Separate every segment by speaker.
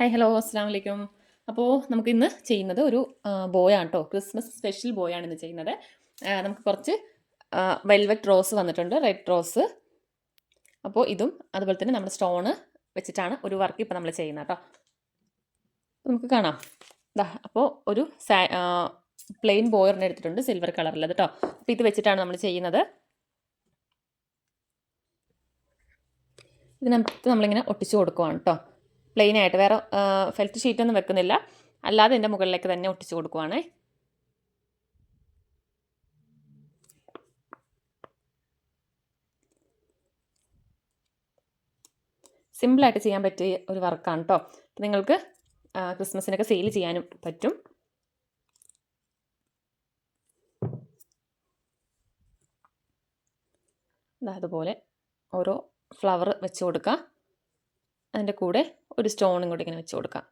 Speaker 1: Hi hello അസ്സാം വലൈക്കും അപ്പോൾ നമുക്ക് ഇന്ന് ചെയ്യുന്നത് ഒരു ബോയാണ് കേട്ടോ ക്രിസ്മസ് സ്പെഷ്യൽ ബോയാണ് ഇന്ന് ചെയ്യുന്നത്. നമുക്ക് കുറച്ച് വെൽവെറ്റ് റോസ് വന്നിട്ടുണ്ട് റെഡ് റോസ് അപ്പോൾ ഇതും അതുപോലെ തന്നെ നമ്മുടെ സ്റ്റോണ് വെച്ചിട്ടാണ് ഒരു വർക്ക് ഇപ്പോൾ നമ്മൾ ചെയ്യുന്നത് കേട്ടോ നമുക്ക് കാണാം. ഇതാ അപ്പോൾ ഒരു പ്ലെയിൻ ബോയറിനെ എടുത്തിട്ടുണ്ട് സിൽവർ കളറിലത് കേട്ടോ അപ്പോൾ ഇത് വെച്ചിട്ടാണ് നമ്മൾ ചെയ്യുന്നത്. ഇതിനകത്ത് നമ്മളിങ്ങനെ ഒട്ടിച്ചു കൊടുക്കുവാണ് കേട്ടോ പ്ലെയിൻ ആയിട്ട്. വേറെ ഫെൽറ്റ് ഷീറ്റൊന്നും വെക്കുന്നില്ല. അല്ലാതെ എന്റെ മുകളിലേക്ക് തന്നെ ഒട്ടിച്ചു കൊടുക്കുവാണേ. സിമ്പിളായിട്ട് ചെയ്യാൻ പറ്റിയ ഒരു വർക്കാണ് കേട്ടോ നിങ്ങൾക്ക് ക്രിസ്മസിനൊക്കെ സെയിൽ ചെയ്യാനും പറ്റും. അതുപോലെ ഓരോ ഫ്ലവർ വെച്ച് കൊടുക്കുക അതിന്റെ കൂടെ ഒരു സ്റ്റോണും കൂടി ഇങ്ങനെ വെച്ച് കൊടുക്കാം.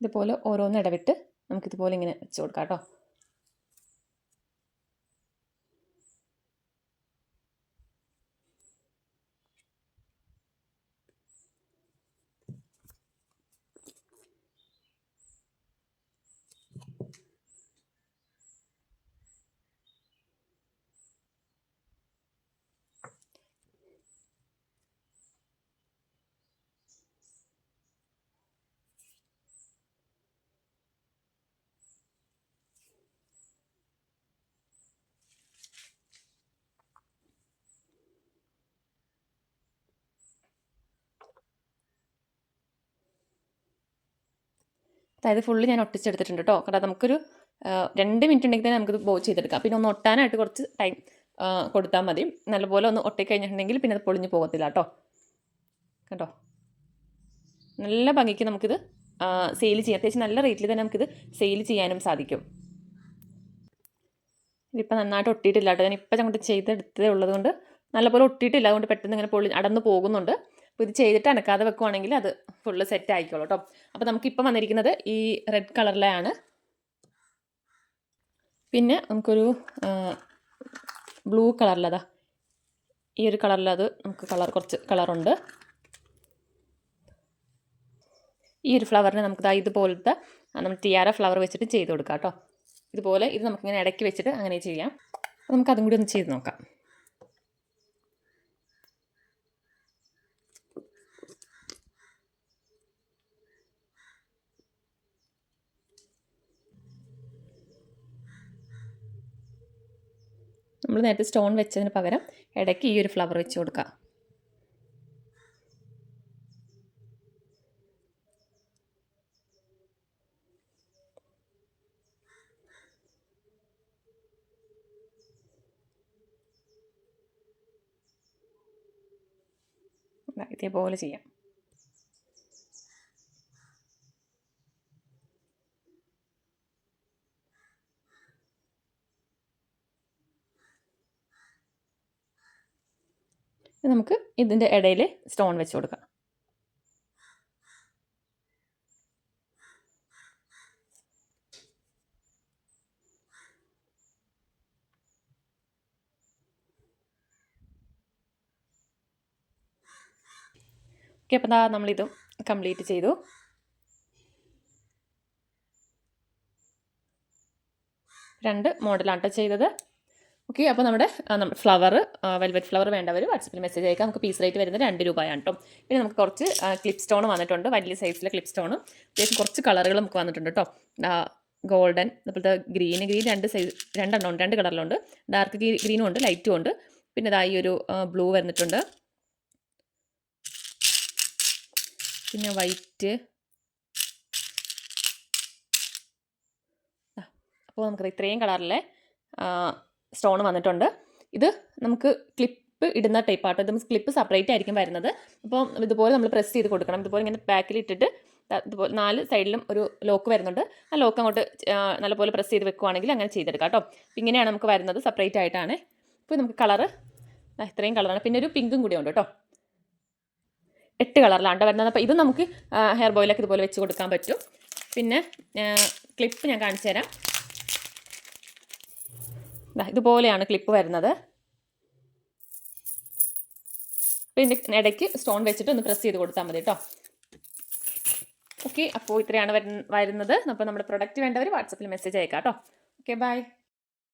Speaker 1: ഇതുപോലെ ഓരോന്ന് ഇടവിട്ട് നമുക്കിതുപോലെ ഇങ്ങനെ വെച്ച് കൊടുക്കാം കേട്ടോ. അതായത് ഫുള്ള് ഞാൻ ഒട്ടിച്ചെടുത്തിട്ടുണ്ട് കേട്ടോ കാരണം നമുക്കൊരു രണ്ട് മിനിറ്റ് ഉണ്ടെങ്കിൽ തന്നെ നമുക്കിത് ബോ ചെയ്തെടുക്കാം. പിന്നെ ഒന്ന് ഒട്ടാനായിട്ട് കുറച്ച് ടൈം കൊടുത്താൽ മതി. നല്ലപോലെ ഒന്ന് ഒട്ടിക്കഴിഞ്ഞിട്ടുണ്ടെങ്കിൽ പിന്നെ അത് പൊളിഞ്ഞു പോകത്തില്ല കേട്ടോ കേട്ടോ നല്ല ഭംഗിക്ക് നമുക്കിത് സെയിൽ ചെയ്യാം. അത്യാവശ്യം നല്ല റേറ്റിൽ തന്നെ നമുക്കിത് സെയിൽ ചെയ്യാനും സാധിക്കും. ഇതിപ്പോൾ നന്നായിട്ട് ഒട്ടിയിട്ടില്ല കേട്ടോ ഞാൻ ഇപ്പം അങ്ങോട്ട് ചെയ്തെടുത്തേ ഉള്ളതുകൊണ്ട് നല്ലപോലെ ഒട്ടിയിട്ടില്ല. അതുകൊണ്ട് പെട്ടെന്ന് ഇങ്ങനെ പൊളി അടന്ന് പോകുന്നുണ്ട്. അപ്പോൾ ഇത് ചെയ്തിട്ട് അനക്കാതെ വെക്കുവാണെങ്കിൽ അത് ഫുള്ള് സെറ്റ് ആയിക്കോളൂ കേട്ടോ അപ്പോൾ നമുക്കിപ്പം വന്നിരിക്കുന്നത് ഈ റെഡ് കളറിലാണ് പിന്നെ നമുക്കൊരു ബ്ലൂ കളറിലതാ ഈ ഒരു കളറിലത് നമുക്ക് കളർ കുറച്ച് കളറുണ്ട് ഈ ഒരു ഫ്ലവറിന് നമുക്ക് ഇതുപോലത്തെ നമ്മൾ ടിയാര ഫ്ലവർ വെച്ചിട്ട് ചെയ്ത് കൊടുക്കാം കേട്ടോ ഇതുപോലെ ഇത് നമുക്കിങ്ങനെ ഇടയ്ക്ക് വെച്ചിട്ട് അങ്ങനെ ചെയ്യാം. നമുക്കതും കൂടി ഒന്ന് ചെയ്ത് നോക്കാം. നമ്മൾ നേരത്തെ സ്റ്റോൺ വെച്ചതിന് പകരം ഇടയ്ക്ക് ഈ ഒരു ഫ്ലവർ വെച്ച് കൊടുക്കുക ഇതേപോലെ ചെയ്യാം. നമുക്ക് ഇതിന്റെ ഇടയിൽ സ്റ്റോൺ വെച്ച് കൊടുക്കാം. ഓക്കെ അപ്പം ദാ നമ്മളിത് കംപ്ലീറ്റ് ചെയ്തു. രണ്ട് മോഡലാണ് ചെയ്തത്. ഓക്കെ അപ്പോൾ നമ്മുടെ ഫ്ലവർ വെൽവെറ്റ് ഫ്ലവർ വേണ്ടവർ വാട്സപ്പിൽ മെസ്സേജ് അയക്കാം. നമുക്ക് പീസ് റേറ്റ് വരുന്നത് രണ്ട് രൂപയാണ് കേട്ടോ പിന്നെ നമുക്ക് കുറച്ച് ക്ലിപ്പ് സ്റ്റോൺ വന്നിട്ടുണ്ട്. വലിയ സൈസിലെ ക്ലിപ്പ് സ്റ്റോണും അത്യാവശ്യം കുറച്ച് കളറുകൾ നമുക്ക് വന്നിട്ടുണ്ട് കേട്ടോ ഗോൾഡൻ അതുപോലത്തെ ഗ്രീൻ ഗ്രീൻ രണ്ട് സൈസ് രണ്ടെണ്ണം ഉണ്ട്. രണ്ട് കളറിലുണ്ട് ഡാർക്ക് ഗ്രീനും ഉണ്ട് ലൈറ്റും ഉണ്ട്. പിന്നെ ഇതാ ഒരു ബ്ലൂ വന്നിട്ടുണ്ട് പിന്നെ വൈറ്റ് അപ്പോൾ നമുക്ക് ഇത്രയും കളറിലെ സ്റ്റോൺ വന്നിട്ടുണ്ട്. ഇത് നമുക്ക് ക്ലിപ്പ് ഇടുന്ന ടൈപ്പ് ആട്ടോ. ഇത് ക്ലിപ്പ് സെപ്പറേറ്റ് ആയിരിക്കും വരുന്നത്. അപ്പോൾ ഇതുപോലെ നമ്മൾ പ്രസ് ചെയ്ത് കൊടുക്കണം. ഇതുപോലെ ഇങ്ങനെ ബാക്കിൽ ഇട്ടിട്ട് ഇതുപോലെ നാല് സൈഡിലും ഒരു ലോക്ക് വരുന്നുണ്ട്. ആ ലോക്ക് അങ്ങോട്ട് നല്ലപോലെ പ്രസ് ചെയ്ത് വെക്കുവാണെങ്കിൽ അങ്ങനെ ചെയ്തെടുക്കാം കേട്ടോ. ഇങ്ങനെയാണ് നമുക്ക് വരുന്നത് സെപ്പറേറ്റ് ആയിട്ടാണ്. ഇപ്പോൾ നമുക്ക് കളറ് ഇത്രയും കളറാണ് പിന്നെ ഒരു പിങ്കും കൂടി ഉണ്ട് കേട്ടോ. എട്ട് കളറിലാണ് വരുന്നത്. അപ്പോൾ ഇത് നമുക്ക് ഹെയർ ബോയിലൊക്കെ ഇതുപോലെ വെച്ച് കൊടുക്കാൻ പറ്റും. പിന്നെ ക്ലിപ്പ് ഞാൻ കാണിച്ചു തരാം. ഇതുപോലെയാണ് ക്ലിപ്പ് വരുന്നത്. അപ്പോൾ ഇതിന്റെ ഇടയ്ക്ക് സ്റ്റോൺ വെച്ചിട്ട് ഒന്ന് പ്രസ് ചെയ്ത് കൊടുത്താൽ മതി കേട്ടോ ഓക്കെ അപ്പോൾ ഇത്രയാണ് വരുന്ന- വരുന്നത്. അപ്പോൾ നമ്മുടെ പ്രൊഡക്റ്റ് വേണ്ടവർ വാട്സപ്പിൽ മെസ്സേജ് അയക്കാം കേട്ടോ ഓക്കെ ബൈ